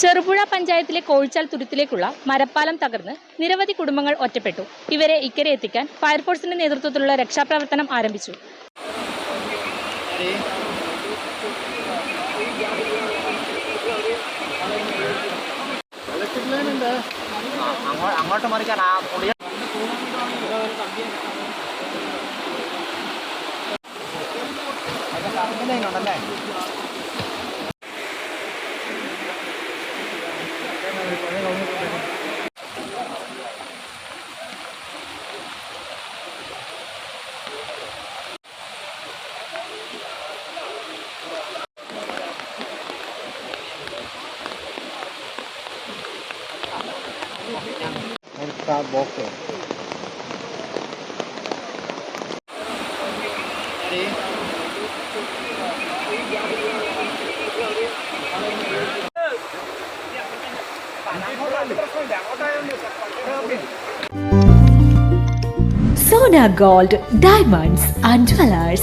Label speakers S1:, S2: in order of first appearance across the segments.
S1: ചെറുപുഴ പഞ്ചായത്തിലെ കോഴിച്ചാൽ തുരുത്തിലേക്കുള്ള മരപ്പാലം തകർന്ന് നിരവധി കുടുംബങ്ങൾ ഒറ്റപ്പെട്ടു. ഇവരെ ഇക്കരെ എത്തിക്കാൻ ഫയർഫോഴ്സിന്റെ നേതൃത്വത്തിലുള്ള രക്ഷാപ്രവർത്തനം ആരംഭിച്ചു.
S2: അങ്ങോട്ട് start walking. See?
S3: Sona Gold Diamonds and Jewelers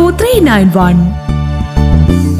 S3: 02391